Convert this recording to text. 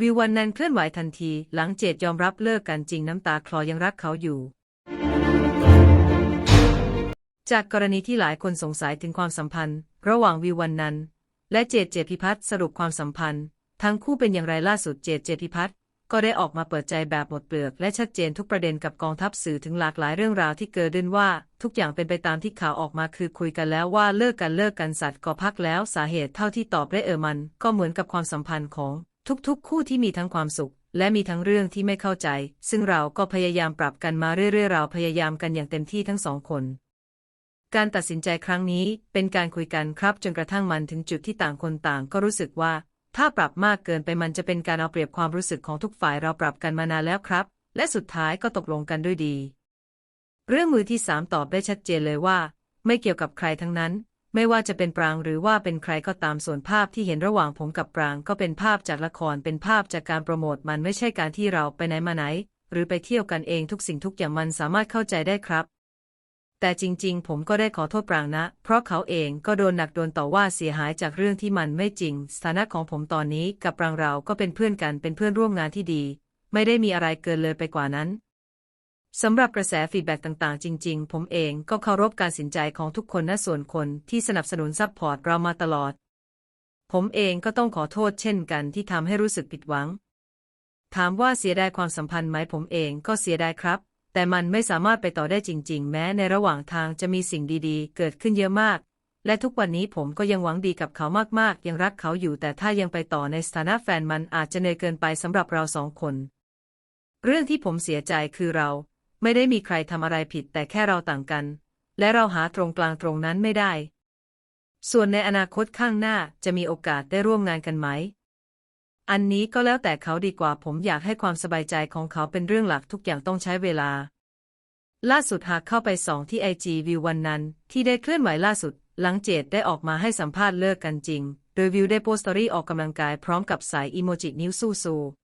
วิววันนั้นเคลื่อนไหวทันที หลังเจดยอมรับเลิกกันจริงน้ำตาคลอยังรักเขาอยู่ จากกรณีที่หลายคนสงสัยถึงความสัมพันธ์ ระหว่างวิววันนันและเจดเจดพิพัฒน์สรุปความสัมพันธ์ ทั้งคู่เป็นอย่างไรล่าสุดเจดเจดพิพัฒน์ก็ได้ออกมาเปิดใจแบบหมดเปลือก และชัดเจนทุกประเด็นกับกองทัพสื่อถึงหลากหลายเรื่องราวที่เกิดขึ้นว่า ทุกอย่างเป็นไปตามที่ข่าวออกมาคือคุยกันแล้วว่าเลิกกันเลิกกันสัตว์ก็พักแล้วสาเหตุเท่าที่ตอบได้เออมัน ก็เหมือนกับความสัมพันธ์ของ ทุกๆ คู่ที่มีทั้งความสุข และมีทั้งเรื่องที่ไม่เข้าใจ ซึ่งเราก็พยายามปรับกันมาเรื่อยๆ เราพยายามกันอย่างเต็มที่ทั้งสองคน การตัดสินใจครั้งนี้เป็นการคุยกันครับจนกระทั่งมันถึงจุดที่ต่างคนต่างก็รู้สึกว่า ถ้าปรับมากเกินไปมันจะเป็นการเอาเปรียบความรู้สึกของทุกฝ่ายเราปรับกันมานานแล้วครับ และสุดท้ายก็ตกลงกันด้วยดี เรื่องมือที่สามตอบได้ชัดเจนเลยว่า ไม่เกี่ยวกับใครทั้งนั้น ไม่ว่าจะเป็นปรางหรือว่าเป็นใครก็ตามส่วนภาพที่เห็นระหว่างผมกับปรางก็เป็นภาพจากละครเป็นภาพจากการโปรโมทมันไม่ใช่การที่เราไปไหนมาไหน หรือไปเที่ยวกันเองทุกสิ่งทุกอย่างมันสามารถเข้าใจได้ครับ แต่จริง ๆ ผมก็ได้ขอโทษปรางนะ เพราะเขาเองก็โดนหนักโดนต่อว่าเสียหายจากเรื่องที่มันไม่จริง สถานะของผมตอนนี้กับปรางเราก็เป็นเพื่อนกันเป็นเพื่อนร่วมงานที่ดี ไม่ได้มีอะไรเกินเลยไปกว่านั้น สำหรับกระแสฟีดแบ็กต่างๆ จริง ๆ ผมเองก็เคารพการสินใจของทุกคนนะส่วนคนที่สนับสนุนซัพพอร์ตเรามาตลอด ผมเองก็ต้องขอโทษเช่นกันที่ทำให้รู้สึกผิดหวัง ถามว่าเสียดายความสัมพันธ์ไหมผมเองก็เสียดายครับ แต่มันไม่สามารถไปต่อได้จริง ๆ แม้ในระหว่างทางจะมีสิ่งดีๆ เกิดขึ้นเยอะมาก และทุกวันนี้ผมก็ยังหวังดีกับเขามากๆ ยังรักเขาอยู่ แต่ถ้ายังไปต่อในสถานะแฟนมันอาจจะเหนื่อยเกินไปสำหรับเราสองคน เรื่องที่ผมเสียใจคือเรา ไม่ได้มีใครทำอะไรผิดแต่แค่เราต่างกัน และเราหาตรงกลางตรงนั้นไม่ได้ ส่วนในอนาคตข้างหน้าจะมีโอกาสได้ร่วมงานกันไหม อันนี้ก็แล้วแต่เขาดีกว่าผมอยากให้ความสบายใจของเขาเป็นเรื่องหลักทุกอย่างต้องใช้เวลา ล่าสุดหากเข้าไปสองที่ไอจีวิววันนั้น ที่ได้เคลื่อนไหวล่าสุด หลังเจดได้ออกมาให้สัมภาษณ์เลิกกันจริง โดยวิวได้โพสต์สตอรี่ออกกำลังกายพร้อมกับสายอีโมจินิ้วสู้ๆ